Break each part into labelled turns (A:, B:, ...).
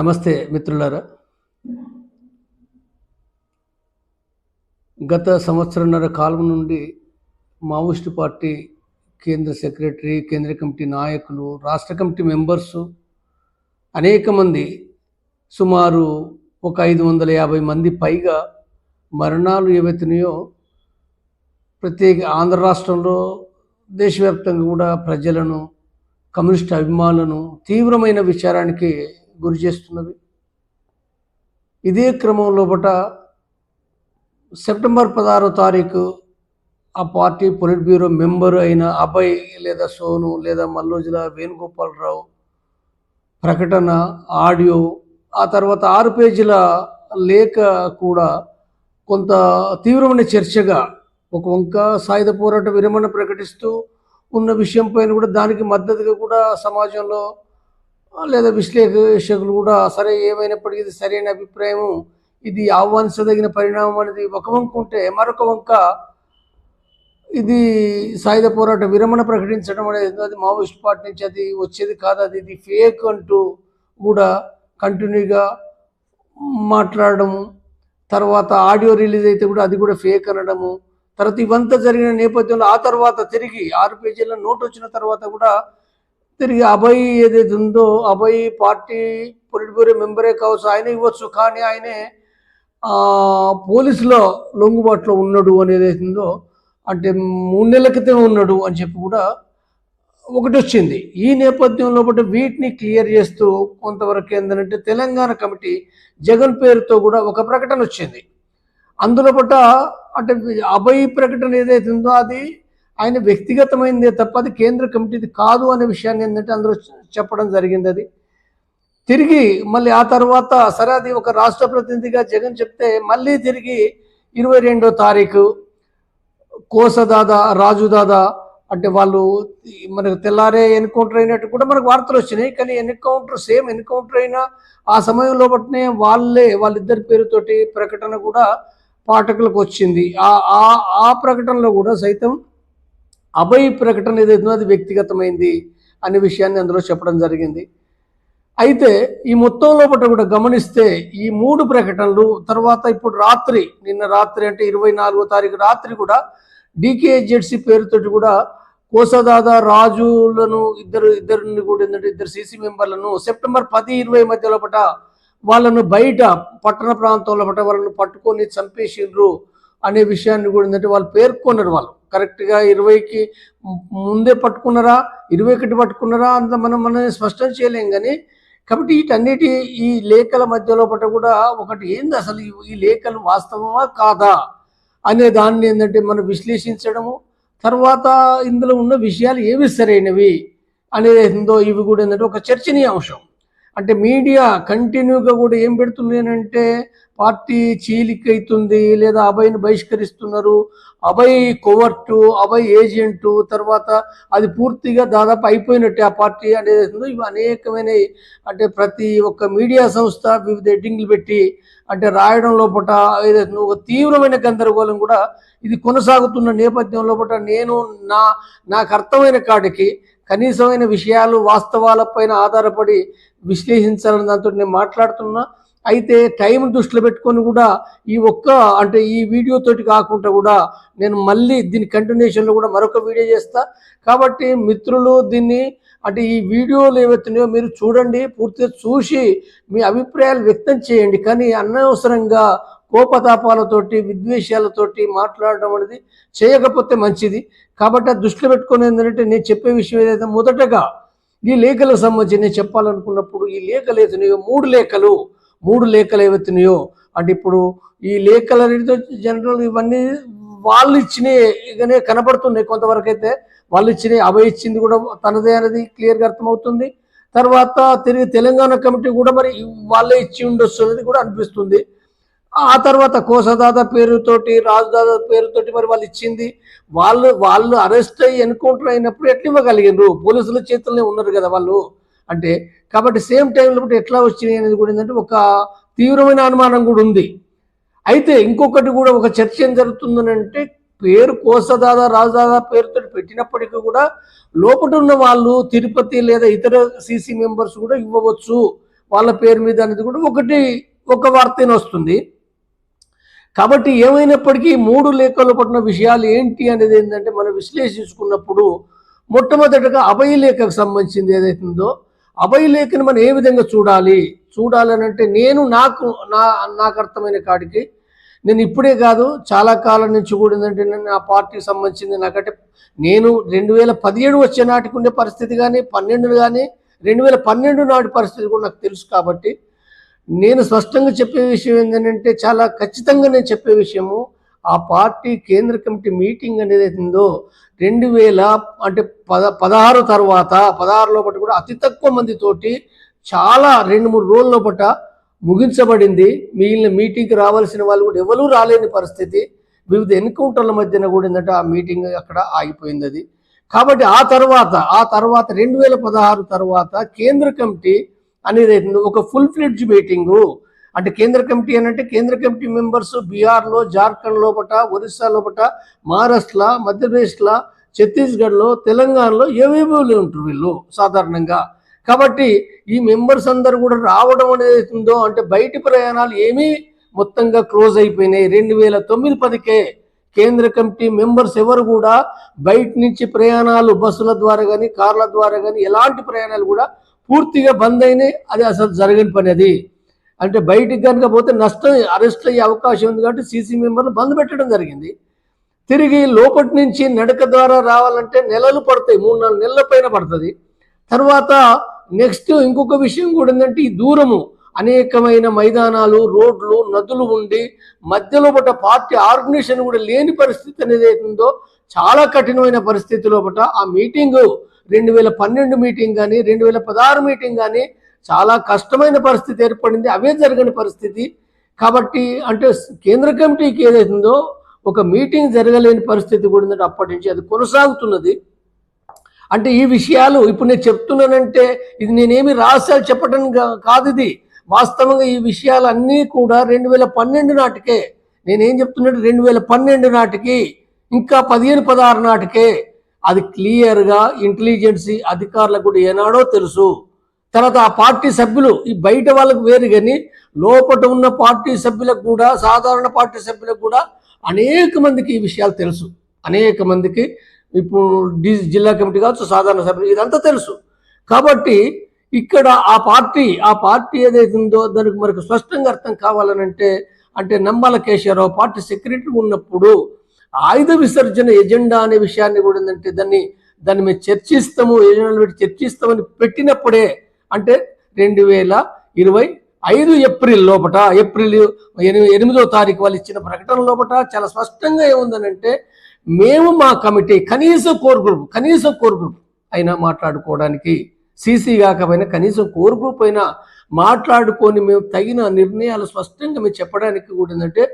A: నమస్తే మిత్రులారా. గత సంవత్సరంన్నర కాలం నుండి మావోయిస్టు పార్టీ కేంద్ర సెక్రటరీ కేంద్ర కమిటీ నాయకులు రాష్ట్ర కమిటీ మెంబర్సు అనేక మంది సుమారు ఒక ఐదు వందల యాభై మంది పైగా మరణాలు ఏవైతున్నాయో ప్రత్యేక ఆంధ్ర రాష్ట్రంలో దేశవ్యాప్తంగా కూడా ప్రజలను కమ్యూనిస్ట్ అభిమానులను తీవ్రమైన విచారానికి గురి చేస్తున్నవి. ఇదే క్రమం లోపల సెప్టెంబర్ పదహారో తారీఖు ఆ పార్టీ పొలిట్ బ్యూరో మెంబర్ అయిన అభయ్ లేదా సోను లేదా మల్లోజుల వేణుగోపాలరావు ప్రకటన ఆడియో ఆ తర్వాత ఆరు పేజీల లేఖ కూడా కొంత తీవ్రమైన చర్చగా ఒక వంక సాయుధ పోరాట విరమణ ప్రకటిస్తూ ఉన్న విషయం పైన కూడా దానికి మద్దతుగా కూడా సమాజంలో లేదా విశ్లేషకులు కూడా సరే ఏమైనప్పటికీ ఇది సరైన అభిప్రాయం ఇది ఆహ్వానించదగిన పరిణామం అనేది ఒక వంక ఉంటే మరొక వంక ఇది సాయుధ పోరాట విరమణ ప్రకటించడం అనేది అది మావోయిస్ట్ పార్టీ నుంచి అది వచ్చేది కాదు అది ఇది ఫేక్ అంటూ కూడా కంటిన్యూగా మాట్లాడడము తర్వాత ఆడియో రిలీజ్ అయితే కూడా అది కూడా ఫేక్ అనడము తర్వాత ఇవంతా జరిగిన నేపథ్యంలో ఆ తర్వాత తిరిగి ఆరు పేజీల నోట్ వచ్చిన తర్వాత కూడా తిరిగి అభయ్ ఏదైతే ఉందో అభయ్ పార్టీ పొలిట్ బ్యూరో మెంబరే కావచ్చు ఆయన ఇవ్వచ్చు. కానీ ఆయనే పోలీసులో లొంగుబాటులో ఉన్నాడు అనేది ఉందో అంటే మూడు నెలల క్రితం ఉన్నాడు అని చెప్పి కూడా ఒకటి వచ్చింది. ఈ నేపథ్యంలో బట్టి వీటిని క్లియర్ చేస్తూ కొంతవరకు ఏంటంటే తెలంగాణ కమిటీ జగన్ పేరుతో కూడా ఒక ప్రకటన వచ్చింది. అందులో బట్ట అంటే అభయ ప్రకటన ఏదైతే ఉందో అది ఆయన వ్యక్తిగతమైనదే తప్ప అది కేంద్ర కమిటీది కాదు అనే విషయాన్ని ఏంటంటే అందరూ చెప్పడం జరిగింది అది తిరిగి మళ్ళీ ఆ తర్వాత సరే అది ఒక రాష్ట్ర ప్రతినిధిగా జగన్ చెప్తే మళ్ళీ తిరిగి ఇరవై రెండో తారీఖు కోసదాదా రాజు దాదా అంటే వాళ్ళు మనకు తెల్లారే ఎన్కౌంటర్ అయినట్టు కూడా మనకు వార్తలు వచ్చినాయి. కానీ ఎన్కౌంటర్ సేమ్ ఎన్కౌంటర్ అయినా ఆ సమయంలో బట్టినే వాళ్ళే వాళ్ళిద్దరి పేరుతోటి ప్రకటన కూడా పాఠకులకు వచ్చింది. ఆ ఆ ప్రకటనలో కూడా సైతం అభయ ప్రకటన ఏదైతుందో అది వ్యక్తిగతమైంది అనే విషయాన్ని అందులో చెప్పడం జరిగింది. అయితే ఈ మొత్తం లోపల కూడా గమనిస్తే ఈ మూడు ప్రకటనలు తర్వాత ఇప్పుడు రాత్రి నిన్న రాత్రి అంటే ఇరవై నాలుగో తారీఖు రాత్రి కూడా డికేజెడ్సి పేరుతోటి కూడా కోసదాదా రాజులను ఇద్దరు ఇద్దరిని కూడా ఏంటంటే ఇద్దరు సీసీ మెంబర్లను సెప్టెంబర్ పది ఇరవై మధ్య లోపల వాళ్ళను బయట పట్టణ ప్రాంతంలో పట వాళ్ళను పట్టుకొని చంపేసిండ్రు అనే విషయాన్ని కూడా ఏంటంటే వాళ్ళు పేర్కొన్నారు వాళ్ళు. కరెక్ట్గా ఇరవైకి ముందే పట్టుకున్నారా ఇరవై ఒకటి పట్టుకున్నారా అంత మనం మనం స్పష్టం చేయలేం కానీ కాబట్టి వీటన్నిటి ఈ లేఖల మధ్యలో పట్ట కూడా ఒకటి ఏంది అసలు ఈ- లేఖలు వాస్తవమా కాదా అనే దాన్ని ఏంటంటే మనం విశ్లేషించడము తర్వాత ఇందులో ఉన్న విషయాలు ఏవి సరైనవి అనేది ఏందో ఇవి కూడా ఏంటంటే ఒక చర్చనీయాంశం అంటే మీడియా కంటిన్యూగా కూడా ఏం పెడుతుంది అంటే పార్టీ చీలికైతుంది లేదా అభయను బహిష్కరిస్తున్నారు అభయ్ కోవర్టు అభయ్ ఏజెంటు తర్వాత అది పూర్తిగా దాదాపు అయిపోయినట్టే ఆ పార్టీ అనేది ఇవి అనేకమైన అంటే ప్రతి ఒక్క మీడియా సంస్థ వివిధ ఎడ్డింగ్లు పెట్టి అంటే రాయడం లోపల ఏదైతుందో ఒక తీవ్రమైన గందరగోళం కూడా ఇది కొనసాగుతున్న నేపథ్యం లోపల నేను నా నాకు అర్థమైన కాడికి కనీసమైన విషయాలు వాస్తవాలపైన ఆధారపడి విశ్లేషించాలని దాంతో నేను మాట్లాడుతున్నా. అయితే టైం దృష్టిలో పెట్టుకొని కూడా ఈ ఒక్క అంటే ఈ వీడియో తోటి కాకుండా కూడా నేను మళ్ళీ దీని కంటిన్యూషన్లో కూడా మరొక వీడియో చేస్తా. కాబట్టి మిత్రులు దీన్ని అంటే ఈ వీడియోలు ఏవైతున్నాయో మీరు చూడండి పూర్తిగా చూసి మీ అభిప్రాయాలు వ్యక్తం చేయండి. కానీ అనవసరంగా కోపతాపాలతోటి విద్వేషాలతోటి మాట్లాడడం అనేది చేయకపోతే మంచిది. కాబట్టి ఆ దృష్టిలో పెట్టుకుని ఏంటంటే నేను చెప్పే విషయం ఏదైతే మొదటగా ఈ లేఖలకు సంబంధించి నేను చెప్పాలనుకున్నప్పుడు ఈ లేఖలు ఏదైనా మూడు లేఖలు మూడు లేఖలు ఏవైతున్నాయో? అంటే ఇప్పుడు ఈ లేఖలు జనరల్ ఇవన్నీ వాళ్ళు ఇచ్చినగానే కనబడుతున్నాయి కొంతవరకు అయితే వాళ్ళు ఇచ్చినవి అభయ ఇచ్చింది కూడా తనదే అనేది క్లియర్గా అర్థమవుతుంది. తర్వాత తిరిగి తెలంగాణ కమిటీ కూడా మరి వాళ్ళే ఇచ్చి ఉండొచ్చు అనేది కూడా అనిపిస్తుంది. ఆ తర్వాత కోసదాదా పేరుతోటి రాజుదాదా పేరుతోటి మరి వాళ్ళు ఇచ్చింది. వాళ్ళు వాళ్ళు అరెస్ట్ అయ్యి ఎన్కౌంటర్ అయినప్పుడు ఎట్లా ఇవ్వగలిగినారు పోలీసుల చేతుల్లోనే ఉన్నారు కదా వాళ్ళు. అంటే కాబట్టి సేమ్ టైంలో కూడా ఎట్లా వచ్చినాయి అనేది కూడా ఏంటంటే ఒక తీవ్రమైన అనుమానం కూడా ఉంది. అయితే ఇంకొకటి కూడా ఒక చర్చ ఏం జరుగుతుందనంటే పేరు కోసదాదా రాజదాదా పేరుతో పెట్టినప్పటికీ కూడా లోపల ఉన్న వాళ్ళు తిరుపతి లేదా ఇతర సీసీ మెంబర్స్ కూడా ఇవ్వవచ్చు. వాళ్ళ పేరు మీద అనేది కూడా ఒకటి ఒక వార్తనే వస్తుంది. కాబట్టి ఏమైనప్పటికీ మూడు లేఖలు పడిన విషయాలు ఏంటి అనేది ఏంటంటే మనం విశ్లేషించుకున్నప్పుడు మొట్టమొదటగా అభయ లేఖకు సంబంధించింది ఏదైతుందో అభయలేఖను మనం ఏ విధంగా చూడాలి? చూడాలని అంటే నేను నాకు నా నాకు అర్థమైన కాడికి నేను ఇప్పుడే కాదు చాలా కాలం నుంచి కూడా ఏంటంటే నా పార్టీకి సంబంధించింది నాకంటే నేను రెండు వేల పదిహేడు వచ్చే నాటికి ఉండే పరిస్థితి కానీ పన్నెండు కానీ రెండు వేల పన్నెండు నాటి పరిస్థితి కూడా నాకు తెలుసు కాబట్టి నేను స్పష్టంగా చెప్పే విషయం ఏంటంటే చాలా ఖచ్చితంగా నేను చెప్పే విషయము ఆ పార్టీ కేంద్ర కమిటీ మీటింగ్ అనేది ఉందో రెండు వేల అంటే పద పదహారు తర్వాత పదహారులో పట్టు కూడా అతి తక్కువ మందితోటి చాలా రెండు మూడు రోజుల లోపల ముగించబడింది. మిగిలిన మీటింగ్కి రావాల్సిన వాళ్ళు కూడా ఎవరూ రాలేని పరిస్థితి. వివిధ ఎన్కౌంటర్ల మధ్యన కూడా ఏంటంటే ఆ మీటింగ్ అక్కడ ఆగిపోయింది అది. కాబట్టి ఆ తర్వాత ఆ తర్వాత రెండు వేల పదహారు తర్వాత కేంద్ర కమిటీ అనేది అవుతుంది ఒక ఫుల్ ఫ్లెడ్జ్ మీటింగు అంటే కేంద్ర కమిటీ అని అంటే కేంద్ర కమిటీ మెంబర్స్ బీహార్లో జార్ఖండ్ లోపట ఒరిస్సా లోపట మహారాష్ట్ర మధ్యప్రదేశ్లో ఛత్తీస్గఢ్లో తెలంగాణలో ఏవేవో ఉంటారు వీళ్ళు సాధారణంగా. కాబట్టి ఈ మెంబర్స్ అందరు కూడా రావడం అనేది ఉందో అంటే బయటి ప్రయాణాలు ఏమీ మొత్తంగా క్లోజ్ అయిపోయినాయి. రెండు వేల తొమ్మిది పదికే కేంద్ర కమిటీ మెంబర్స్ ఎవరు కూడా బయట నుంచి ప్రయాణాలు బస్సుల ద్వారా కానీ కార్ల ద్వారా కానీ ఎలాంటి ప్రయాణాలు కూడా పూర్తిగా బంద్ అయినాయి. అది అసలు జరగని పని అది. అంటే బయటికి కనుక పోతే నష్టం అరెస్ట్ అయ్యే అవకాశం ఉంది కాబట్టి సీసీ మెంబర్లు బంద్ పెట్టడం జరిగింది. తిరిగి లోపటి నుంచి నడక ద్వారా రావాలంటే నెలలు పడతాయి మూడు నాలుగు నెలల పైన పడుతుంది. తర్వాత నెక్స్ట్ ఇంకొక విషయం కూడా ఏంటంటే ఈ దూరము అనేకమైన మైదానాలు రోడ్లు నదులు ఉండి మధ్యలో పట్ట పార్టీ ఆర్గనైజేషన్ కూడా లేని పరిస్థితి అనేది అవుతుందో చాలా కఠినమైన పరిస్థితిలో పట్ట ఆ మీటింగు రెండు వేల పన్నెండు మీటింగ్ కానీ రెండు వేల పదహారు మీటింగ్ కానీ చాలా కష్టమైన పరిస్థితి ఏర్పడింది అవే జరగని పరిస్థితి. కాబట్టి అంటే కేంద్ర కమిటీకి ఏదైతుందో ఒక మీటింగ్ జరగలేని పరిస్థితి కూడా ఉందంటే అప్పటి నుంచి అది కొనసాగుతున్నది. అంటే ఈ విషయాలు ఇప్పుడు నేను చెప్తున్నానంటే ఇది నేనేమి రహస్యాలు చెప్పడం కా- కాదు ఇది. వాస్తవంగా ఈ విషయాలన్నీ కూడా రెండు వేల పన్నెండు నాటికే నేనేం చెప్తున్నట్టు రెండు వేల పన్నెండు నాటికి ఇంకా పదిహేను పదహారు నాటికే అది క్లియర్గా ఇంటెలిజెన్సీ అధికారులకు కూడా ఏనాడో తెలుసు. తర్వాత ఆ పార్టీ సభ్యులు ఈ బయట వాళ్ళకు వేరు కానీ లోపల ఉన్న పార్టీ సభ్యులకు కూడా సాధారణ పార్టీ సభ్యులకు కూడా అనేక మందికి ఈ విషయాలు తెలుసు. అనేక మందికి ఇప్పుడు డి జిల్లా కమిటీ కావచ్చు సాధారణ సభ్యులు ఇదంతా తెలుసు. కాబట్టి ఇక్కడ ఆ పార్టీ ఆ పార్టీ ఏదైతే ఉందో దానికి మనకు స్పష్టంగా అర్థం కావాలనంటే అంటే నమ్మాల కేశవరావు పార్టీ సెక్రటరీ ఉన్నప్పుడు ఆయుధ విసర్జన ఎజెండా అనే విషయాన్ని కూడా ఏంటంటే దాన్ని దాన్ని మేము చర్చిస్తాము ఎజెండాలు పెట్టి చర్చిస్తామని పెట్టినప్పుడే అంటే రెండు వేల ఇరవై ఐదు ఏప్రిల్ లోపట ఏప్రిల్ ఎనిమిదో తారీఖు వాళ్ళు ఇచ్చిన ప్రకటన లోపట చాలా స్పష్టంగా ఏముందనంటే మేము మా కమిటీ కనీసం కోర్ గ్రూప్ కనీసం కోర్ గ్రూప్ అయినా మాట్లాడుకోవడానికి సీసీ కాకపోయినా కనీసం కోర్ గ్రూప్ అయినా మాట్లాడుకొని మేము తగిన నిర్ణయాలు స్పష్టంగా మేము చెప్పడానికి కూడా ఏంటంటే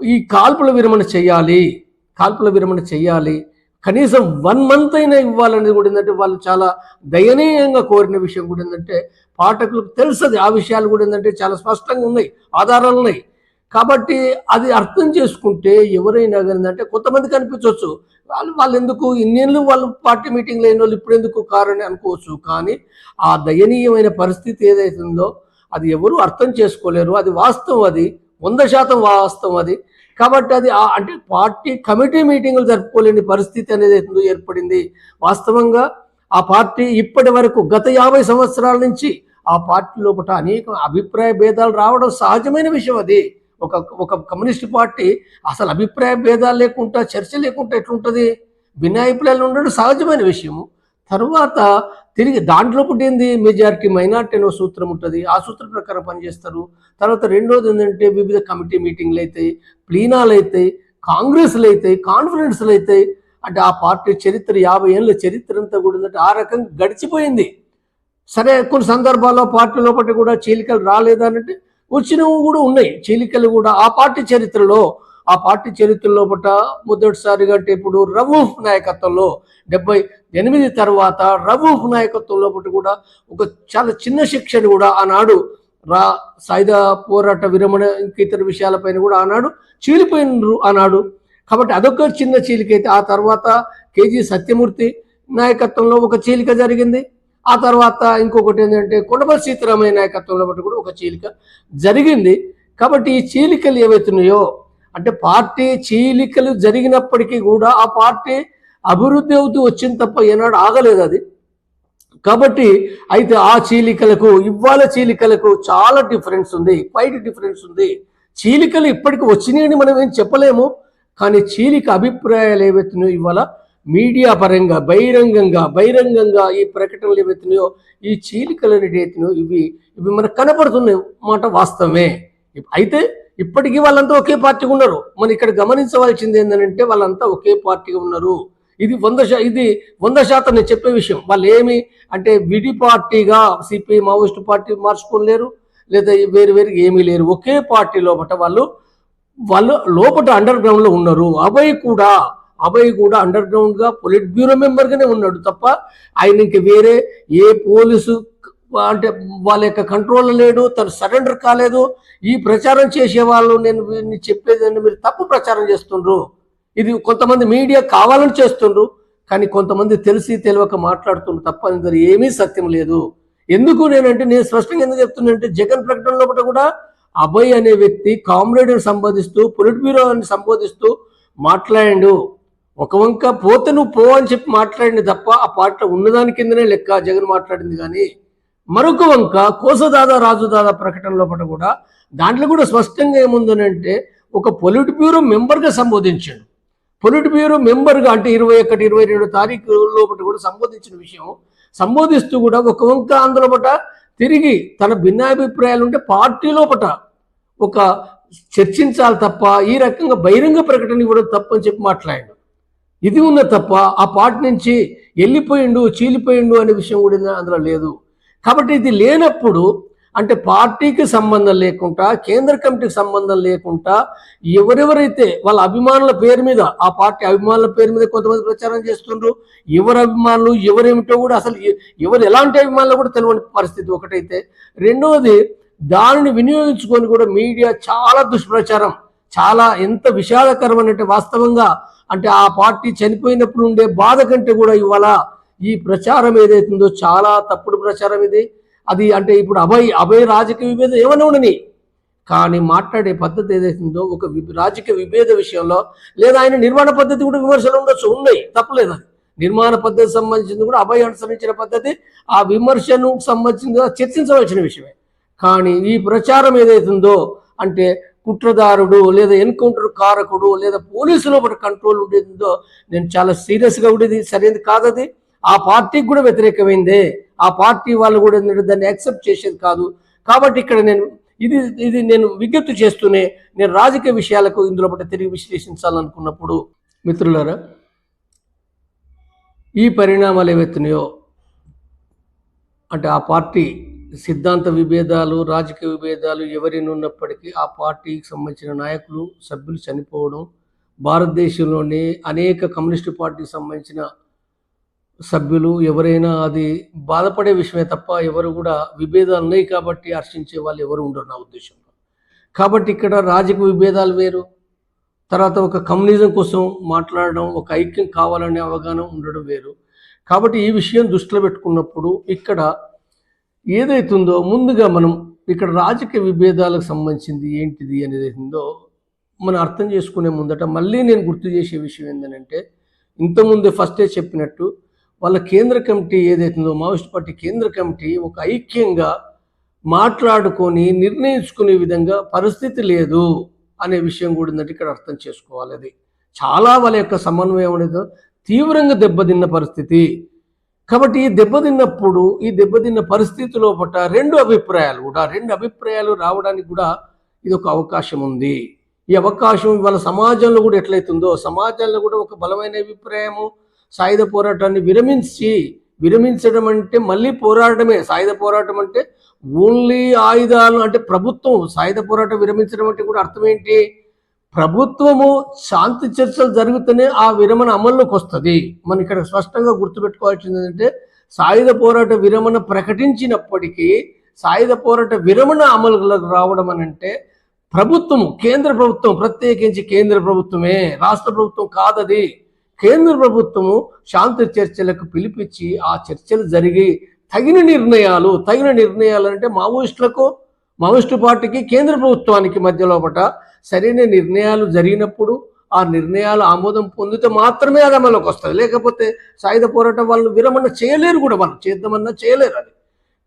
A: ఈ కాల్పుల విరమణ చేయాలి కాల్పుల విరమణ చేయాలి కనీసం వన్ మంత్ అయినా ఇవ్వాలనేది కూడా ఏంటంటే వాళ్ళు చాలా దయనీయంగా కోరిన విషయం కూడా ఏంటంటే పాఠకులకు తెలుసది. ఆ విషయాలు కూడా ఏంటంటే చాలా స్పష్టంగా ఉన్నాయి ఆధారాలు ఉన్నాయి. కాబట్టి అది అర్థం చేసుకుంటే ఎవరైనా కానీ అంటే కొంతమంది కనిపించవచ్చు. వాళ్ళు వాళ్ళు ఎందుకు ఇన్నేళ్ళు వాళ్ళు పార్టీ మీటింగ్ లేని వాళ్ళు ఇప్పుడు ఎందుకు కారని అనుకోవచ్చు. కానీ ఆ దయనీయమైన పరిస్థితి ఏదైతుందో అది ఎవరు అర్థం చేసుకోలేరు. అది వాస్తవం అది. వంద శాతం వాస్తవం అది. కాబట్టి అది ఆ- అంటే పార్టీ కమిటీ మీటింగులు జరుపుకోలేని పరిస్థితి అనేది ఎందుకు ఏర్పడింది? వాస్తవంగా ఆ పార్టీ ఇప్పటి వరకు గత యాభై సంవత్సరాల నుంచి ఆ పార్టీ లోపల అనేక అభిప్రాయ భేదాలు రావడం సహజమైన విషయం అది. ఒక ఒక కమ్యూనిస్ట్ పార్టీ అసలు అభిప్రాయ భేదాలు లేకుండా చర్చ లేకుండా ఎట్లుంటుంది? భిన్నాభిప్రాయాలు ఉండడం సహజమైన విషయము. తర్వాత తిరిగి దాంట్లో పుట్టింది మెజారిటీ మైనార్టీ అనే సూత్రం ఉంటుంది. ఆ సూత్రం ప్రకారం పనిచేస్తారు. తర్వాత రెండోది ఏంటంటే వివిధ కమిటీ మీటింగ్లు అవుతాయి ప్లీనాలు అవుతాయి కాంగ్రెస్లు అవుతాయి కాన్ఫరెన్స్లు అవుతాయి అంటే ఆ పార్టీ చరిత్ర యాభై ఏళ్ళ చరిత్ర అంతా కూడా ఉందంటే ఆ రకంగా గడిచిపోయింది. సరే కొన్ని సందర్భాల్లో పార్టీ లోపల కూడా చీలికలు రాలేదనంటే వచ్చినవి కూడా ఉన్నాయి. చీలికలు కూడా ఆ పార్టీ చరిత్రలో ఆ పార్టీ చరిత్ర లోపల మొదటిసారిగా అంటే ఇప్పుడు రవూఫ్ నాయకత్వంలో డెబ్బై ఎనిమిది తర్వాత రవూఫ్ నాయకత్వంలో లోపల కూడా ఒక చాలా చిన్న శిక్షణ కూడా ఆనాడు రా సాయుధ పోరాట విరమణ ఇంకా ఇతర విషయాలపైన కూడా ఆనాడు చీలిపోయినరు ఆనాడు. కాబట్టి అదొక చిన్న చీలిక అయితే ఆ తర్వాత కేజీ సత్యమూర్తి నాయకత్వంలో ఒక చీలిక జరిగింది. ఆ తర్వాత ఇంకొకటి ఏంటంటే కొండపల్లి సీతారామయ్య నాయకత్వంలో బట్టి కూడా ఒక చీలిక జరిగింది. కాబట్టి ఈ చీలికలు ఏవైతున్నాయో అంటే పార్టీ చీలికలు జరిగినప్పటికీ కూడా ఆ పార్టీ అభివృద్ధి అవుతూ వచ్చింది తప్ప ఏనాడు ఆగలేదు అది. కాబట్టి అయితే ఆ చీలికలకు ఇవాళ చీలికలకు చాలా డిఫరెన్స్ ఉంది క్వైట్ డిఫరెన్స్ ఉంది. చీలికలు ఇప్పటికి వచ్చినాయని మనం ఏం చెప్పలేము కానీ చీలిక అభిప్రాయాలు ఏవైతున్నాయో ఇవాళ మీడియా పరంగా బహిరంగంగా బహిరంగంగా ఈ ప్రకటనలు ఏవైతున్నాయో ఈ చీలికలు అనేటివైతున్నాయో ఇవి ఇవి మనకు కనపడుతున్నాయి మాట వాస్తవమే. అయితే ఇప్పటికీ వాళ్ళంతా ఒకే పార్టీగా ఉన్నారు. మనం ఇక్కడ గమనించవలసింది ఏంటంటే వాళ్ళంతా ఒకే పార్టీగా ఉన్నారు. ఇది వంద ఇది వంద శాతం నేను చెప్పే విషయం. వాళ్ళు ఏమి అంటే విడి పార్టీగా సిపిఐ మావోయిస్ట్ పార్టీ మార్చుకోలేరు లేదా వేరు వేరు ఏమీ లేరు. ఒకే పార్టీ లోపల వాళ్ళు వాళ్ళు లోపల అండర్ గ్రౌండ్లో ఉన్నారు. అభయ్ కూడా అభయ్ కూడా అండర్ గ్రౌండ్గా పొలిట్ బ్యూరో మెంబర్గానే ఉన్నాడు తప్ప ఆయన ఇంక వేరే ఏ పోలీసు అంటే వాళ్ళ యొక్క కంట్రోల్ లేడు తను సరెండర్ కాలేదు. ఈ ప్రచారం చేసే వాళ్ళు నేను వీరిని మీరు తప్పు ప్రచారం చేస్తుండ్రు. ఇది కొంతమంది మీడియా కావాలని చేస్తుండ్రు కానీ కొంతమంది తెలిసి తెలియక మాట్లాడుతుండ్రు తప్ప ఇందులో ఏమీ సత్యం లేదు. ఎందుకు నేనంటే నేను స్పష్టంగా ఎందుకు చెప్తున్నానంటే జగన్ ప్రకటన లోపల కూడా అభయ్ అనే వ్యక్తి కామ్రేడ్ని సంబోధిస్తూ పొలిట్ బ్యూరోని సంబోధిస్తూ మాట్లాడిండు. ఒక వంక పోతే నువ్వు పో అని చెప్పి మాట్లాడింది తప్ప ఆ పాట ఉన్నదాని కిందనే లెక్క జగన్ మాట్లాడింది కానీ మరొక వంక కోసదాదా రాజుదాదా ప్రకటన లోపల కూడా దాంట్లో కూడా స్పష్టంగా ఏముందనంటే ఒక పొలిట్ బ్యూరో మెంబర్గా సంబోధించాడు. పొలిట్ బ్యూరో మెంబర్గా అంటే ఇరవై ఒకటి ఇరవై రెండు తారీఖు లోపల కూడా సంబోధించిన విషయం. సంబోధిస్తూ కూడా ఒక వంక అందులోపట తిరిగి తన భిన్నాభిప్రాయాలు ఉంటే పార్టీ లోపట ఒక చర్చించాలి తప్ప ఈ రకంగా బహిరంగ ప్రకటన ఇవ్వడం తప్పని చెప్పి మాట్లాడాడు. ఇది ఉన్న తప్ప ఆ పార్టీ నుంచి వెళ్ళిపోయిండు చీలిపోయిండు అనే విషయం కూడా అందులో లేదు. కాబట్టి ఇది లేనప్పుడు అంటే పార్టీకి సంబంధం లేకుండా కేంద్ర కమిటీకి సంబంధం లేకుండా ఎవరెవరైతే వాళ్ళ అభిమానుల పేరు మీద ఆ పార్టీ అభిమానుల పేరు మీద కొంతమంది ప్రచారం చేస్తుండ్రు ఎవరు అభిమానులు ఎవరేమిటో కూడా అసలు ఎవరు ఎలాంటి అభిమానులు కూడా తెలియని పరిస్థితి ఒకటైతే రెండవది దానిని వినియోగించుకొని కూడా మీడియా చాలా దుష్ప్రచారం చాలా ఎంత విషాదకరమైనట్టు వాస్తవంగా అంటే ఆ పార్టీ చనిపోయినప్పుడు ఉండే బాధ కంటే కూడా ఇవాళ ఈ ప్రచారం ఏదైతుందో చాలా తప్పుడు ప్రచారం ఇది. అది అంటే ఇప్పుడు అభయ్ అభయ రాజకీయ విభేదం ఏమైనా ఉండని. కానీ మాట్లాడే పద్ధతి ఏదైతుందో ఒక రాజకీయ విభేద విషయంలో లేదా ఆయన నిర్మాణ పద్ధతి కూడా విమర్శలు ఉండొచ్చు ఉన్నాయి. తప్పలేదు అది. నిర్మాణ పద్ధతి సంబంధించింది కూడా అభయ అనుసరించిన పద్ధతి ఆ విమర్శను సంబంధించిన చర్చించవలసిన విషయమే. కానీ ఈ ప్రచారం ఏదైతుందో అంటే కుట్రదారుడు లేదా ఎన్కౌంటర్ కారకుడు లేదా పోలీసులో ఒకటి కంట్రోల్ ఉండేదిందో నేను చాలా సీరియస్గా ఉండేది సరైనది కాదది. ఆ పార్టీకి కూడా వ్యతిరేకమైందే. ఆ పార్టీ వాళ్ళు కూడా ఏంటంటే దాన్ని యాక్సెప్ట్ చేసేది కాదు. కాబట్టి ఇక్కడ నేను ఇది ఇది నేను విజ్ఞప్తి చేస్తూనే నేను రాజకీయ విషయాలకు ఇందులో పట్ల తిరిగి విశ్లేషించాలనుకున్నప్పుడు మిత్రులారా ఈ పరిణామాలు ఏవైతున్నాయో అంటే ఆ పార్టీ సిద్ధాంత విభేదాలు రాజకీయ విభేదాలు ఎవరినున్నప్పటికీ ఆ పార్టీకి సంబంధించిన నాయకులు సభ్యులు చనిపోవడం భారతదేశంలోని అనేక కమ్యూనిస్టు పార్టీకి సంబంధించిన సభ్యులు ఎవరైనా అది బాధపడే విషయమే తప్ప ఎవరు కూడా విభేదాలు ఉన్నాయి కాబట్టి హర్షించే వాళ్ళు ఎవరు ఉండరు నా ఉద్దేశంలో. కాబట్టి ఇక్కడ రాజకీయ విభేదాలు వేరు. తర్వాత ఒక కమ్యూనిజం కోసం మాట్లాడడం ఒక ఐక్యం కావాలనే అవగాహన ఉండడం వేరు. కాబట్టి ఈ విషయం దృష్టిలో పెట్టుకున్నప్పుడు ఇక్కడ ఏదైతుందో ముందుగా మనం ఇక్కడ రాజకీయ విభేదాలకు సంబంధించింది ఏంటిది అనేది ఉందో మనం అర్థం చేసుకునే ముందట మళ్ళీ నేను గుర్తు చేసే విషయం ఏంటంటే ఇంతకుముందే ఫస్టే చెప్పినట్టు వాళ్ళ కేంద్ర కమిటీ ఏదైతుందో మావోయిస్ట్ పార్టీ కేంద్ర కమిటీ ఒక ఐక్యంగా మాట్లాడుకొని నిర్ణయించుకునే విధంగా పరిస్థితి లేదు అనే విషయం కూడా ఉందంటే ఇక్కడ అర్థం చేసుకోవాలి అది. చాలా వాళ్ళ యొక్క సమన్వయం అనేది తీవ్రంగా దెబ్బతిన్న పరిస్థితి. కాబట్టి ఈ దెబ్బతిన్నప్పుడు ఈ దెబ్బతిన్న పరిస్థితిలో పట్ట రెండు అభిప్రాయాలు కూడా రెండు అభిప్రాయాలు రావడానికి కూడా ఇది ఒక అవకాశం ఉంది. ఈ అవకాశం ఇవాళ సమాజంలో కూడా ఎట్లయితుందో సమాజంలో కూడా ఒక బలమైన అభిప్రాయము సాయుధ పోరాటాన్ని విరమించి విరమించడం అంటే మళ్ళీ పోరాటమే. సాయుధ పోరాటం అంటే ఓన్లీ ఆయుధాలు అంటే ప్రభుత్వం సాయుధ పోరాటం విరమించడం అంటే కూడా అర్థం ఏంటి? ప్రభుత్వము శాంతి చర్చలు జరుగుతూనే ఆ విరమణ అమల్లోకి వస్తుంది. మనం ఇక్కడ స్పష్టంగా గుర్తుపెట్టుకోవాల్సింది ఏంటంటే సాయుధ పోరాట విరమణ ప్రకటించినప్పటికీ సాయుధ పోరాట విరమణ అమలులోకి రావడం అని అంటే ప్రభుత్వము కేంద్ర ప్రభుత్వం ప్రత్యేకించి కేంద్ర ప్రభుత్వమే. రాష్ట్ర ప్రభుత్వం కాదది. కేంద్ర ప్రభుత్వము శాంతి చర్చలకు పిలిపించి ఆ చర్చలు జరిగి తగిన నిర్ణయాలు తగిన నిర్ణయాలు అంటే మావోయిస్టులకు మావోయిస్టు పార్టీకి కేంద్ర ప్రభుత్వానికి మధ్య లోపట సరైన నిర్ణయాలు జరిగినప్పుడు ఆ నిర్ణయాలు ఆమోదం పొందితే మాత్రమే అది అమలుకి వస్తుంది. లేకపోతే సాయుధ పోరాటం వాళ్ళు విరమణ చేయలేరు కూడా వాళ్ళు చేద్దామన్నా చేయలేరు అది.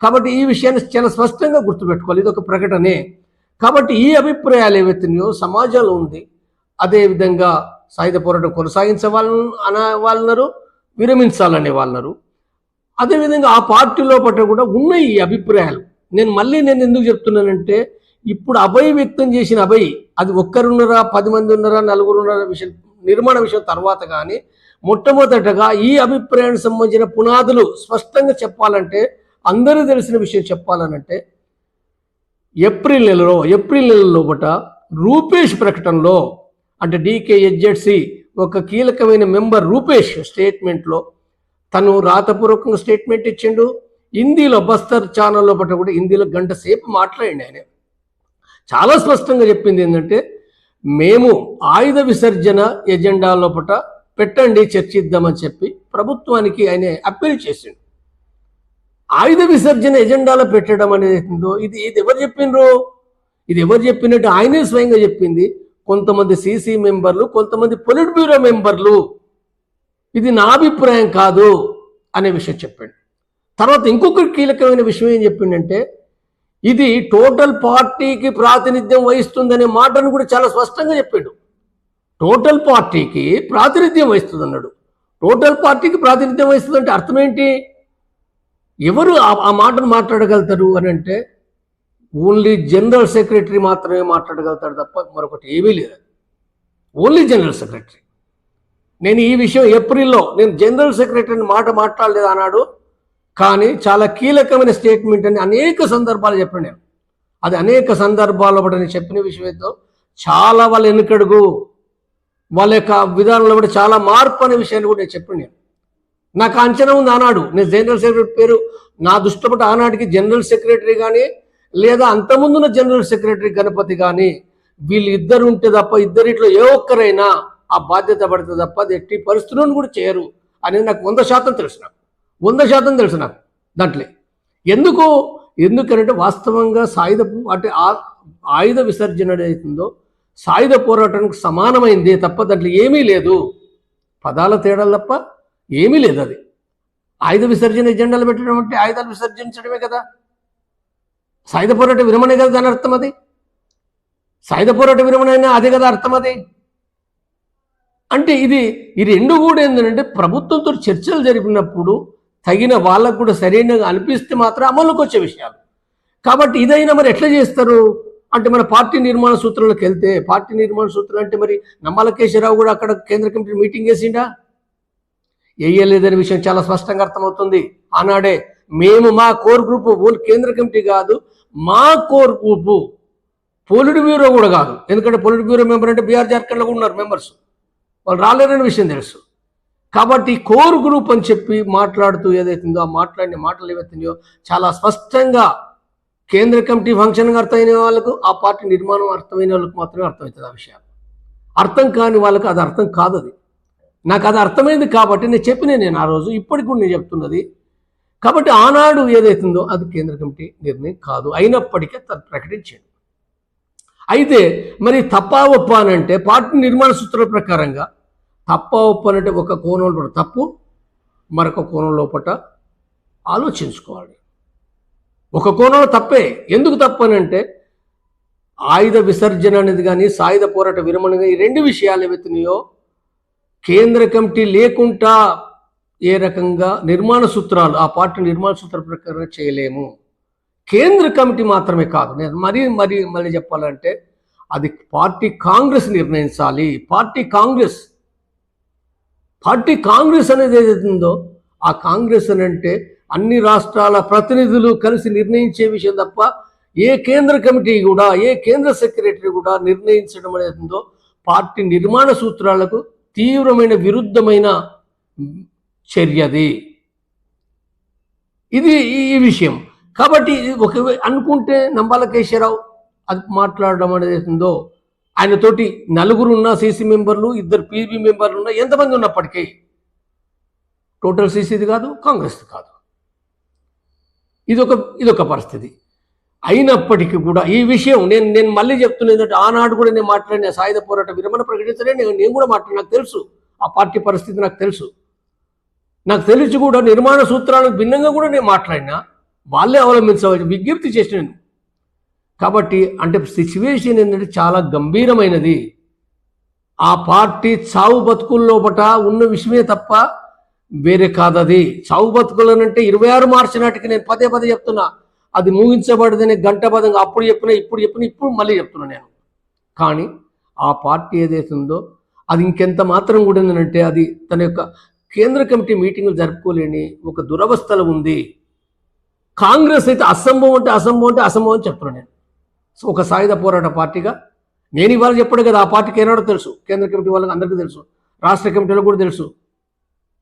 A: కాబట్టి ఈ విషయాన్ని చాలా స్పష్టంగా గుర్తుపెట్టుకోవాలి. ఇది ఒక ప్రకటనే. కాబట్టి ఈ అభిప్రాయాలు ఏవైతున్నాయో సమాజంలో ఉంది. అదేవిధంగా సాయుధ పోరాటం కొనసాగించవాలని అన వాళ్ళన్నారు విరమించాలనే వాళ్ళన్నారు. అదేవిధంగా ఆ పార్టీలో పట్ల కూడా ఉన్నాయి ఈ అభిప్రాయాలు. నేను మళ్ళీ నేను ఎందుకు చెప్తున్నానంటే ఇప్పుడు అభయ వ్యక్తం చేసిన అభయ్ అది ఒక్కరున్నరా పది మంది ఉన్నారా నలుగురు ఉన్నారా విషయం నిర్మాణ విషయం తర్వాత కానీ మొట్టమొదటగా ఈ అభిప్రాయానికి సంబంధించిన పునాదులు స్పష్టంగా చెప్పాలంటే అందరూ తెలిసిన విషయం చెప్పాలనంటే ఏప్రిల్ నెలలో ఏప్రిల్ నెల లోపట రూపేష్ ప్రకటనలో అంటే డీకేహెచ్జెడ్సి ఒక కీలకమైన మెంబర్ రూపేష్ స్టేట్మెంట్లో తను రాతపూర్వకంగా స్టేట్మెంట్ ఇచ్చిండు. హిందీలో బస్తర్ ఛానల్లో పట్ల కూడా హిందీలో గంట సేపు మాట్లాడండి ఆయన. చాలా స్పష్టంగా చెప్పింది ఏంటంటే మేము ఆయుధ విసర్జన ఎజెండాలో పట పెట్టండి చర్చిద్దామని చెప్పి ప్రభుత్వానికి ఆయన అప్పీల్ చేసిండు. ఆయుధ విసర్జన ఎజెండాలో పెట్టడం అనేది ఇది ఇది ఎవరు చెప్పిండ్రు ఇది ఎవరు చెప్పినట్టు ఆయనే స్వయంగా చెప్పింది. కొంతమంది సీసీ మెంబర్లు కొంతమంది పొలిట్ బ్యూరో మెంబర్లు. ఇది నా అభిప్రాయం కాదు అనే విషయం చెప్పాడు. తర్వాత ఇంకొక కీలకమైన విషయం ఏం చెప్పిండంటే ఇది టోటల్ పార్టీకి ప్రాతినిధ్యం వహిస్తుందనే మాటను కూడా చాలా స్పష్టంగా చెప్పాడు. టోటల్ పార్టీకి ప్రాతినిధ్యం వహిస్తుంది అన్నాడు టోటల్ పార్టీకి ప్రాతినిధ్యం వహిస్తుంది అంటే అర్థం ఏంటి? ఎవరు ఆ- ఆ మాటను మాట్లాడగలుగుతారు అని అంటే ఓన్లీ జనరల్ సెక్రటరీ మాత్రమే మాట్లాడగలుగుతాడు తప్ప మరొకటి ఏమీ లేదు. Only general secretary. నేను ఈ విషయం ఏప్రిల్లో నేను జనరల్ సెక్రటరీని మాట మాట్లాడలేదు అన్నాడు కానీ చాలా కీలకమైన స్టేట్మెంట్ అని అనేక సందర్భాలు చెప్పాను నేను. అది అనేక సందర్భాల్లో కూడా నేను చెప్పిన విషయం ఏదో చాలా వాళ్ళ వెనుకడుగు వాళ్ళ యొక్క విధానంలో కూడా చాలా మార్పు అనే విషయాన్ని కూడా నేను చెప్పాను నేను. నాకు అంచనా ఉంది ఆనాడు. నేను జనరల్ సెక్రటరీ పేరు నా దృష్టిపట ఆనాటికి జనరల్ సెక్రటరీ కానీ లేదా అంతకుముందున్న జనరల్ సెక్రటరీ గణపతి కానీ వీళ్ళు ఇద్దరు ఉంటే తప్ప ఇద్దరిట్లో ఏ ఒక్కరైనా ఆ బాధ్యత పడితే తప్ప అది ఎట్టి పరిస్థితులను కూడా చేయరు అనేది నాకు వంద శాతం తెలుసు నాకు. వంద శాతం తెలుసు నాకు దాంట్లో. ఎందుకు? ఎందుకంటే వాస్తవంగా సాయుధ అంటే ఆ- ఆయుధ విసర్జన ఏదైతుందో సాయుధ పోరాటానికి సమానమైంది తప్ప దాంట్లో ఏమీ లేదు. పదాల తేడాలు తప్ప ఏమీ లేదు అది. ఆయుధ విసర్జన ఎజెండాలు పెట్టడం అంటే ఆయుధాలు విసర్జించడమే కదా. సాయుధ పోరాట విరమణే కదా దాని అర్థం అది? సాయుధ పోరాట విరమణ అయినా అదే కదా అర్థం అది? అంటే ఇది ఈ రెండు కూడా ఏంటంటే ప్రభుత్వంతో చర్చలు జరిపినప్పుడు తగిన వాళ్ళకు కూడా సరైనగా అనిపిస్తే మాత్రం అమలుకి వచ్చే విషయాలు. కాబట్టి ఇదైనా మరి ఎట్లా చేస్తారు? అంటే మన పార్టీ నిర్మాణ సూత్రాలకు వెళ్తే పార్టీ నిర్మాణ సూత్రాలు అంటే మరి నమ్మల కేశవరావు కూడా అక్కడ కేంద్ర కమిటీ మీటింగ్ చేసిండా? వేయలేదనే విషయం చాలా స్పష్టంగా అర్థమవుతుంది. ఆనాడే మేము మా కోర్ గ్రూప్ ఓన్ కేంద్ర కమిటీ కాదు మా కోర్ పోలిట్ బ్యూరో కూడా కాదు. ఎందుకంటే పోలిట్ బ్యూరో మెంబర్ అంటే బీఆర్ జార్ఖండ్లో ఉన్నారు మెంబర్స్. వాళ్ళు రాలేరనే విషయం తెలుసు. కాబట్టి కోర్ గ్రూప్ అని చెప్పి మాట్లాడుతూ ఏదైతుందో ఆ మాట్లాడిన మాటలు ఏవైతున్నాయో చాలా స్పష్టంగా కేంద్ర కమిటీ ఫంక్షన్గా అర్థమైన వాళ్ళకు ఆ పార్టీ నిర్మాణం అర్థమైన వాళ్ళకు మాత్రమే అర్థమవుతుంది ఆ విషయాలు అర్థం కాని వాళ్ళకు అది అర్థం కాదు అది. నాకు అది అర్థమైంది కాబట్టి నేను చెప్పిన నేను ఆ రోజు ఇప్పటికి కూడా నేను చెప్తున్నది కాబట్టి ఆనాడు ఏదైతుందో అది కేంద్ర కమిటీ నిర్ణయం కాదు. అయినప్పటికీ తను ప్రకటించాడు. అయితే మరి తప్ప ఒప్ప అని అంటే పార్టీ నిర్మాణ సూత్రాల ప్రకారంగా తప్ప ఒప్ప అని అంటే ఒక కోణంలో తప్పు మరొక కోణం లోపట ఆలోచించుకోవాలి. ఒక కోణంలో తప్పే. ఎందుకు తప్పు అని అంటే ఆయుధ విసర్జన అనేది కానీ సాయుధ పోరాట విరమణ కానీ ఈ రెండు విషయాలు ఏవైతున్నాయో కేంద్ర కమిటీ లేకుండా ఏ రకంగా నిర్మాణ సూత్రాలు ఆ పార్టీ నిర్మాణ సూత్ర ప్రకారం చేయలేము. కేంద్ర కమిటీ మాత్రమే కాదు. నేను మరీ మరీ మళ్ళీ చెప్పాలంటే అది పార్టీ కాంగ్రెస్ నిర్ణయించాలి. పార్టీ కాంగ్రెస్. పార్టీ కాంగ్రెస్ అనేది ఏదైతుందో ఉందో ఆ కాంగ్రెస్ అని అంటే అన్ని రాష్ట్రాల ప్రతినిధులు కలిసి నిర్ణయించే విషయం తప్ప ఏ కేంద్ర కమిటీ కూడా ఏ కేంద్ర సెక్రటరీ కూడా నిర్ణయించడం అనేది ఉందో పార్టీ నిర్మాణ సూత్రాలకు తీవ్రమైన విరుద్ధమైన చర్యది. ఇది ఈ- విషయం. కాబట్టి ఒక అనుకుంటే నంబాల కేశవరావు అది మాట్లాడడం అనేది ఉందో ఆయనతోటి నలుగురు ఉన్న సీసీ మెంబర్లు ఇద్దరు పీబీ మెంబర్లు ఉన్న ఎంతమంది ఉన్నప్పటికీ టోటల్ సీసీది కాదు కాంగ్రెస్ది కాదు. ఇదొక ఇదొక పరిస్థితి. అయినప్పటికీ కూడా ఈ విషయం నేను నేను మళ్ళీ చెప్తున్నా ఏంటంటే ఆనాడు కూడా నేను మాట్లాడిన సాయుధ పోరాట విరమణ ప్రకటించలే నేను నేను కూడా మాట్లాడిన నాకు తెలుసు. ఆ పార్టీ పరిస్థితి నాకు తెలుసు. నాకు తెలిసి కూడా నిర్మాణ సూత్రాలకు భిన్నంగా కూడా నేను మాట్లాడినా వాళ్ళే అవలంబించవచ్చు విజ్ఞప్తి చేసినాను కాబట్టి అంటే సిచ్యువేషన్ ఏంటంటే చాలా గంభీరమైనది. ఆ పార్టీ చావు బతుకుల్లోపట ఉన్న విషయమే తప్ప వేరే కాదది. చావు బతుకులనంటే ఇరవై ఆరు మార్చి నాటికి నేను పదే పదే చెప్తున్నా. అది ముగించబడదని గంట పదంగా అప్పుడు చెప్పినా ఇప్పుడు చెప్పినా ఇప్పుడు మళ్ళీ చెప్తున్నా నేను. కానీ ఆ పార్టీ ఏదైతే ఉందో అది ఇంకెంత మాత్రం కూడా ఏంటంటే అది తన యొక్క కేంద్ర కమిటీ మీటింగులు జరుపుకోలేని ఒక దురవస్థలో ఉంది. కాంగ్రెస్ అయితే అసంభవం అంటే అసంభవం అంటే అసంభవం అని చెప్తున్నాను నేను. సో ఒక సాయుధ పోరాట పార్టీగా నేను ఇవాళ చెప్పాడు కదా ఆ పార్టీకి ఏనాడో తెలుసు. కేంద్ర కమిటీ వాళ్ళకి అందరికీ తెలుసు. రాష్ట్ర కమిటీలో కూడా తెలుసు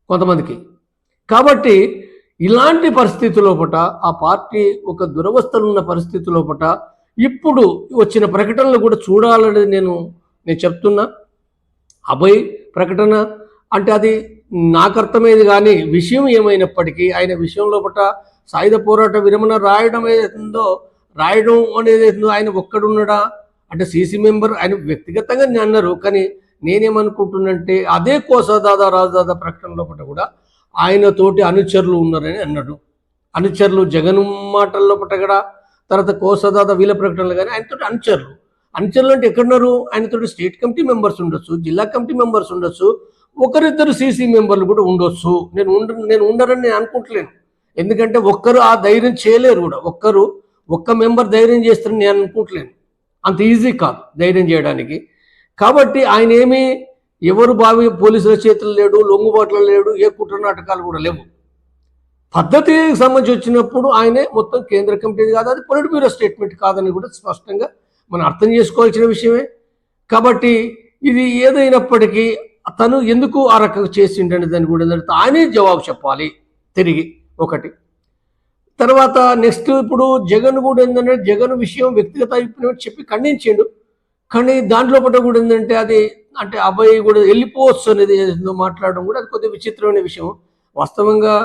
A: కొంతమందికి. కాబట్టి ఇలాంటి పరిస్థితి లోపట ఆ పార్టీ ఒక దురవస్థలు ఉన్న పరిస్థితి లోపట ఇప్పుడు వచ్చిన ప్రకటనలు కూడా చూడాలని నేను నేను చెప్తున్నా. అభయ్ ప్రకటన అంటే అది నాకు అర్థమైంది కానీ విషయం ఏమైనప్పటికీ ఆయన విషయంలో పట్ల సాయుధ పోరాట విరమణ రాయడం ఏదైతుందో రాయడం అనేది ఆయన ఒక్కడున్నాడా? అంటే సీసీ మెంబర్ ఆయన వ్యక్తిగతంగా నేను అన్నారు. కానీ నేనేమనుకుంటున్నంటే అదే కోసదాదా రాజదాదా ప్రకటనలో పట్ల కూడా ఆయనతోటి అనుచరులు ఉన్నారని అన్నాడు. అనుచరులు జగన్ మాటల్లో పట్ల కూడా తర్వాత కోసదాదా వీళ్ళ ప్రకటనలు కానీ ఆయనతో అనుచరులు. అనుచరులు అంటే ఎక్కడున్నారు? ఆయనతోటి స్టేట్ కమిటీ మెంబర్స్ ఉండొచ్చు జిల్లా కమిటీ మెంబర్స్ ఉండొచ్చు ఒకరిద్దరు సీసీ మెంబర్లు కూడా ఉండొచ్చు. నేను ఉండ నేను ఉండరని నేను అనుకుంటలేను. ఎందుకంటే ఒక్కరు ఆ ధైర్యం చేయలేరు కూడా. ఒక్కరు ఒక్క మెంబర్ ధైర్యం చేస్తారని నేను అనుకుంటలేను. అంత ఈజీ కాదు ధైర్యం చేయడానికి. కాబట్టి ఆయన ఏమి ఎవరు బావి పోలీసుల చేతులు లేడు లొంగుబాట్లు లేడు ఏ కుట్ర నాటకాలు కూడా లేవు. పద్ధతికి సంబంధించి వచ్చినప్పుడు ఆయనే మొత్తం కేంద్ర కమిటీ కాదు అది పొలిట్ బ్యూరో స్టేట్మెంట్ కాదని కూడా స్పష్టంగా మనం అర్థం చేసుకోవాల్సిన విషయమే. కాబట్టి ఇది ఏదైనప్పటికీ తను ఎందుకు ఆ రకంగా చేసిండని దాన్ని కూడా ఏంటంటే ఆయనే జవాబు చెప్పాలి. తిరిగి ఒకటి. తర్వాత నెక్స్ట్ ఇప్పుడు జగన్ కూడా ఏంటంటే జగన్ విషయం వ్యక్తిగత అభిప్రాయం చెప్పి ఖండించిండు. కానీ దాంట్లో పట్ల కూడా ఏంటంటే అది అంటే అబ్బాయి కూడా వెళ్ళిపోవచ్చు అనేది మాట్లాడడం కూడా అది కొద్దిగా విచిత్రమైన విషయం. వాస్తవంగా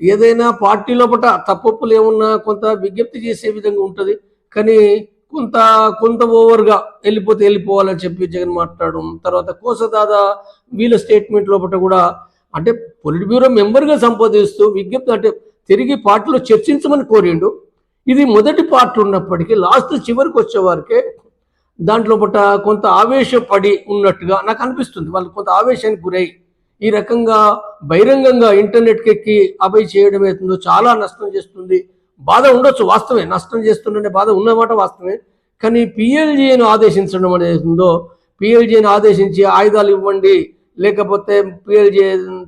A: ఏదైనా పార్టీ లోపల తప్పొప్పులు ఏమున్నా కొంత విజ్ఞప్తి చేసే విధంగా ఉంటుంది. కానీ కొంత కొంత ఓవర్గా వెళ్ళిపోతే వెళ్ళిపోవాలని చెప్పి జగన్ మాట్లాడడం తర్వాత కోసదాద వీళ్ళ స్టేట్మెంట్ లోపల కూడా అంటే పొలిట్ బ్యూరో మెంబర్గా సంపాదిస్తూ విజ్ఞప్తి అంటే తిరిగి పార్టీలో చర్చించమని కోరిండు. ఇది మొదటి పార్ట్ ఉన్నప్పటికీ లాస్ట్ చివరికి వచ్చేవారికే దాంట్లో పట కొంత ఆవేశపడి ఉన్నట్టుగా నాకు అనిపిస్తుంది. వాళ్ళు కొంత ఆవేశానికి గురై ఈ రకంగా బహిరంగంగా ఇంటర్నెట్కి ఎక్కి అభయ చేయడం అవుతుందో చాలా నష్టం చేస్తుంది. బాధ ఉండొచ్చు వాస్తవమే. నష్టం చేస్తుండే బాధ ఉన్నమాట వాస్తవమే. కానీ పిఎల్జీని ఆదేశించడం అనేది ఉందో పిఎల్జీని ఆదేశించి ఆయుధాలు ఇవ్వండి లేకపోతే పిఎల్జీ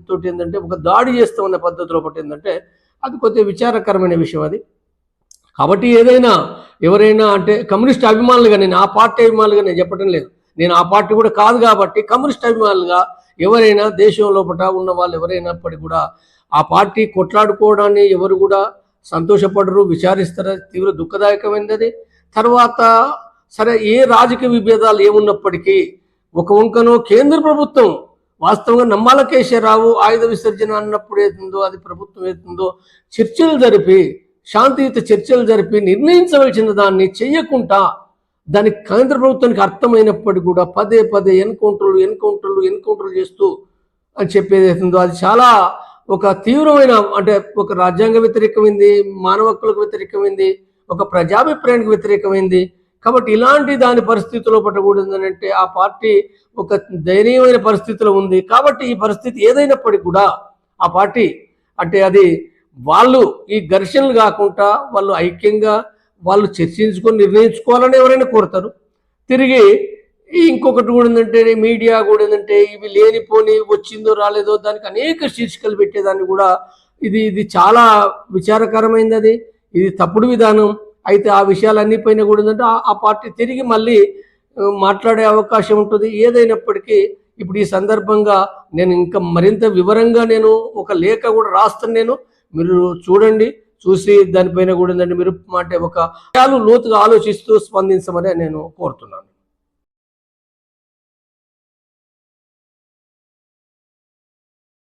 A: తోటి ఏంటంటే ఒక దాడి చేస్తామన్న పద్ధతిలో ఒకటి ఏంటంటే అది కొద్దిగా విచారకరమైన విషయం అది. కాబట్టి ఏదైనా ఎవరైనా అంటే కమ్యూనిస్ట్ అభిమానులుగా నేను ఆ పార్టీ అభిమానులుగా నేను చెప్పడం లేదు. నేను ఆ పార్టీ కూడా కాదు కాబట్టి కమ్యూనిస్ట్ అభిమానులుగా ఎవరైనా దేశం లోపల ఉన్న వాళ్ళు ఎవరైనప్పటికీ కూడా ఆ పార్టీ కొట్లాడుకోవడాన్ని ఎవరు కూడా సంతోషపడరు విచారిస్తారు తీవ్ర దుఃఖదాయకమైనది. తర్వాత సరే ఏ రాజకీయ విభేదాలు ఏమున్నప్పటికీ ఒక వంకనో కేంద్ర ప్రభుత్వం వాస్తవంగా నమ్మాల కేశవరావు ఆయుధ విసర్జన అన్నప్పుడు ఏతుందో అది ప్రభుత్వం ఏతుందో చర్చలు జరిపి శాంతియుత చర్చలు జరిపి నిర్ణయించవలసిన దాన్ని చెయ్యకుండా దానికి కేంద్ర ప్రభుత్వానికి అర్థమైనప్పటికీ కూడా పదే పదే ఎన్కౌంటర్లు ఎన్కౌంటర్లు ఎన్కౌంటర్లు చేస్తూ అని చెప్పేది అది చాలా ఒక తీవ్రమైన అంటే ఒక రాజ్యాంగ వ్యతిరేకమైంది మానవ హక్కులకు వ్యతిరేకమైంది ఒక ప్రజాభిప్రాయానికి వ్యతిరేకమైంది. కాబట్టి ఇలాంటి దాని పరిస్థితిలో పట్టకూడదంటే ఆ పార్టీ ఒక దయనీయమైన పరిస్థితిలో ఉంది. కాబట్టి ఈ పరిస్థితి ఏదైనప్పటికీ కూడా ఆ పార్టీ అంటే అది వాళ్ళు ఈ ఘర్షణలు కాకుండా వాళ్ళు ఐక్యంగా వాళ్ళు చర్చించుకొని నిర్ణయించుకోవాలని ఎవరైనా కోరుతారు. తిరిగి ఇంకొకటి కూడా ఏంటంటే మీడియా కూడా ఏంటంటే ఇవి లేనిపోని వచ్చిందో రాలేదో దానికి అనేక శీర్షికలు పెట్టేదాన్ని కూడా ఇది ఇది చాలా విచారకరమైనది అది. ఇది తప్పుడు విధానం. అయితే ఆ విషయాలన్నీ పైన కూడా ఏంటంటే ఆ- పార్టీ తిరిగి మళ్ళీ మాట్లాడే అవకాశం ఉంటుంది. ఏదైనప్పటికీ ఇప్పుడు ఈ సందర్భంగా నేను ఇంకా మరింత వివరంగా నేను ఒక లేఖ కూడా రాస్తాను నేను. మీరు చూడండి చూసి దానిపైన కూడా ఏంటంటే మీరు అంటే ఒక విషయాలు లోతుగా ఆలోచిస్తూ స్పందించమని నేను కోరుతున్నాను.